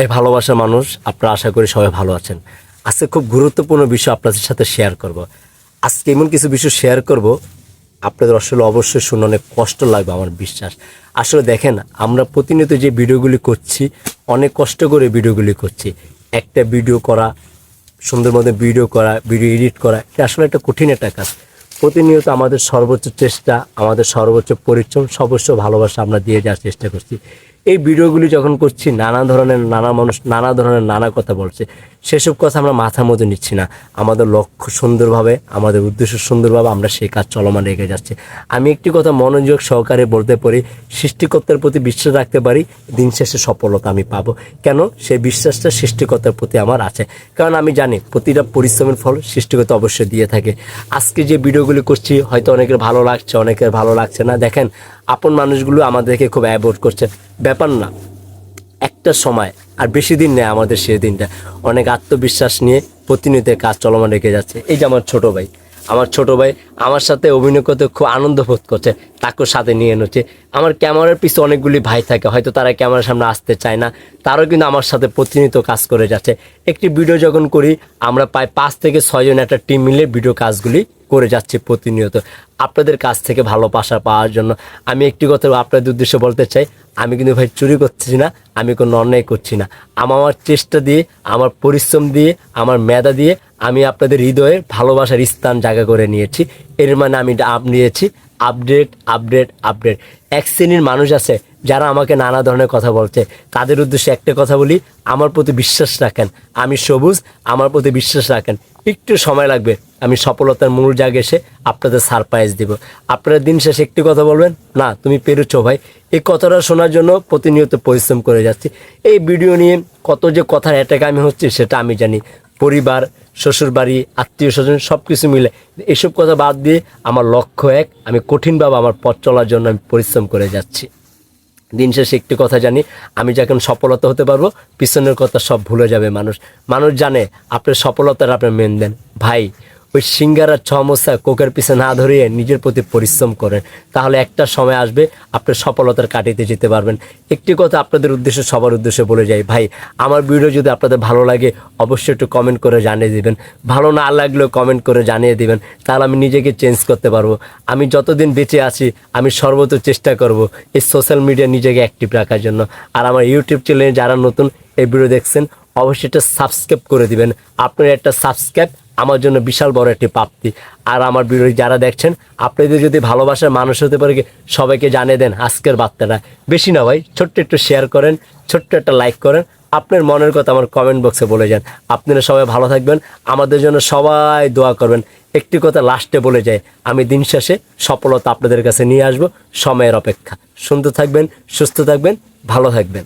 এই ভালোবাসার মানুষ, আপনারা আশা করি সবাই ভালো আছেন। আজকে খুব গুরুত্বপূর্ণ বিষয় আপনাদের সাথে শেয়ার করব। আজকে এমন কিছু বিষয় শেয়ার করব, আপনাদের আসলে অবশ্যই শুনে অনেক কষ্ট লাগবে আমার বিশ্বাস। আসলে দেখেন, আমরা প্রতিনিয়ত যে ভিডিওগুলি করছি, অনেক কষ্ট করে ভিডিওগুলি করছি। একটা ভিডিও করা, সুন্দর মতো ভিডিও করা ভিডিও এডিট করা, এটা আসলে একটা কঠিন একটা কাজ। প্রতিনিয়ত আমাদের সর্বোচ্চ চেষ্টা, আমাদের সর্বোচ্চ পরিশ্রম, সর্বোচ্চ ভালোবাসা আমরা দিয়ে যাওয়ার চেষ্টা করছি। এই ভিডিওগুলি যখন করছি, নানা ধরনের নানা মানুষ, নানা ধরনের নানা কথা বলছে। সেসব কথা আমরা মাথার মধ্যে নিচ্ছি না। আমাদের লক্ষ্য সুন্দরভাবে, আমাদের উদ্দেশ্য সুন্দরভাবে আমরা সেই কাজ চলমান রেখে যাচ্ছি। আমি একটি কথা মনোযোগ সহকারে বলতে পারি, সৃষ্টিকর্তার প্রতি বিশ্বাস রাখতে পারি, দিন শেষে সফলতা আমি পাবো। কেন? সেই বিশ্বাসটা সৃষ্টিকর্তার প্রতি আমার আছে। কারণ আমি জানি, প্রতিটা পরিশ্রমের ফল সৃষ্টিকর্তা অবশ্যই দিয়ে থাকে। আজকে যে ভিডিওগুলি করছি, হয়তো অনেকের ভালো লাগছে, অনেকের ভালো লাগছে না। দেখেন আপন মানুষগুলো আমাদেরকে খুব অ্যাভয়েড করছে। ব্যাপার না। একটা সময়, আর বেশি দিন নেই আমাদের সেই দিনটা অনেক আত্মবিশ্বাস নিয়ে প্রতিনিয়তের কাজ চলমান রেখে যাচ্ছে। এই যে আমার ছোটো ভাই। আমার ছোট ভাই আমার সাথে অভিনয় করতে খুব আনন্দ বোধ করছে, তাকেও সাথে নিয়ে এনেছে। আমার ক্যামেরার পিছনে অনেকগুলি ভাই থাকে, হয়তো তারা ক্যামেরার সামনে আসতে চায় না, তারাও কিন্তু আমার সাথে প্রতিনিয়ত কাজ করে যাচ্ছে। একটি ভিডিও যখন করি, আমরা প্রায় পাঁচ থেকে ছয়জন একটা টিম মিলে ভিডিও কাজগুলি করে যাচ্ছে প্রতিনিয়ত। আপনাদের কাছ থেকে ভালোবাসা পাওয়ার জন্য। আমি একটি কথা আপনাদের উদ্দেশ্যে বলতে চাই, আমি কিন্তু ভাই চুরি করছি না, আমি কোনো অন্যায় করছি না। আমার চেষ্টা দিয়ে, আমার পরিশ্রম দিয়ে, আমার মেধা দিয়ে আমি আপনাদের হৃদয়ে ভালোবাসার স্থান জায়গা করে নিয়েছি। এর মানে আমি আপ নিয়েছি। আপডেট আপডেট আপডেট এক শ্রেণির মানুষ আছে, যারা আমাকে নানা ধরনের কথা বলছে। তাদের উদ্দেশ্যে একটা কথা বলি, আমার প্রতি বিশ্বাস রাখেন। আমি সবুজ, আমার প্রতি বিশ্বাস রাখেন। একটু সময় লাগবে, আমি সফলতার মূল জায়গায় এসে আপনাদের সারপ্রাইজ দিব। আপনারা দিন শেষে একটি কথা বলবেন, না, তুমি পেরেছ ভাই। এই কথাটা শোনার জন্য প্রতিনিয়ত পরিশ্রম করে যাচ্ছি। এই ভিডিও নিয়ে কত যে কথার অ্যাটাক আমি হচ্ছে, সেটা আমি জানি। পরিবার, শ্বশুরবাড়ি আত্মীয় স্বজন সব কিছু মিলে। এসব কথা বাদ দিয়ে আমার লক্ষ্য এক, আমি কঠিনভাবে আমার পথ চলার জন্য আমি পরিশ্রম করে যাচ্ছি। দিন শেষে একটি কথা জানি, আমি যখন সফলতা হতে পারব, পিছনের কথা সব ভুলে যাবে মানুষ। মানুষ জানে, আপনার সফলতার আপনার মেন দেন। ভাই ওই সিঙ্গারার ছমসা কোকের পিছে না ধরিয়ে নিজের প্রতি পরিশ্রম করেন, তাহলে একটা সময় আসবে আপনি সফলতার কাটিতে যেতে পারবেন। একটি কথা আপনাদের উদ্দেশ্যে, সবার উদ্দেশ্যে বলে যাই, ভাই, আমার ভিডিও যদি আপনাদের ভালো লাগে, অবশ্যই একটু কমেন্ট করে জানিয়ে দিবেন। ভালো না লাগলেও কমেন্ট করে জানিয়ে দিবেন, তাহলে আমি নিজেকে চেঞ্জ করতে পারব। আমি যতদিন বেঁচে আছি, আমি সর্বত চেষ্টা করব এই সোশ্যাল মিডিয়া নিজেকে অ্যাক্টিভ রাখার জন্য। আর আমার ইউটিউব চ্যানেলে যারা নতুন, এই ভিডিও দেখছেন, অবশ্যই একটা সাবস্ক্রাইব করে দিবেন। আপনার একটা সাবস্ক্রাইব আমার জন্য বিশাল বড় একটি প্রাপ্তি। আর আমার ভিডিও যারা দেখছেন, আপনাদের যদি ভালোবাসার মানুষ হতে পারে সবাইকে জানিয়ে দেন আজকের বার্তাটা। বেশি না ভাই, ছোট্ট একটু শেয়ার করেন, ছোট্ট একটা লাইক করেন, আপনার মনের কথা আমার কমেন্ট বক্সে বলে যান। আপনারা সবাই ভালো থাকবেন, আমাদের জন্য সবাই দোয়া করবেন। একটি কথা লাস্টে বলে যায়, আমি দিন শেষে সফলতা আপনাদের কাছে নিয়ে আসব, সময়ের অপেক্ষা। সুন্দর থাকবেন, সুস্থ থাকবেন, ভালো থাকবেন।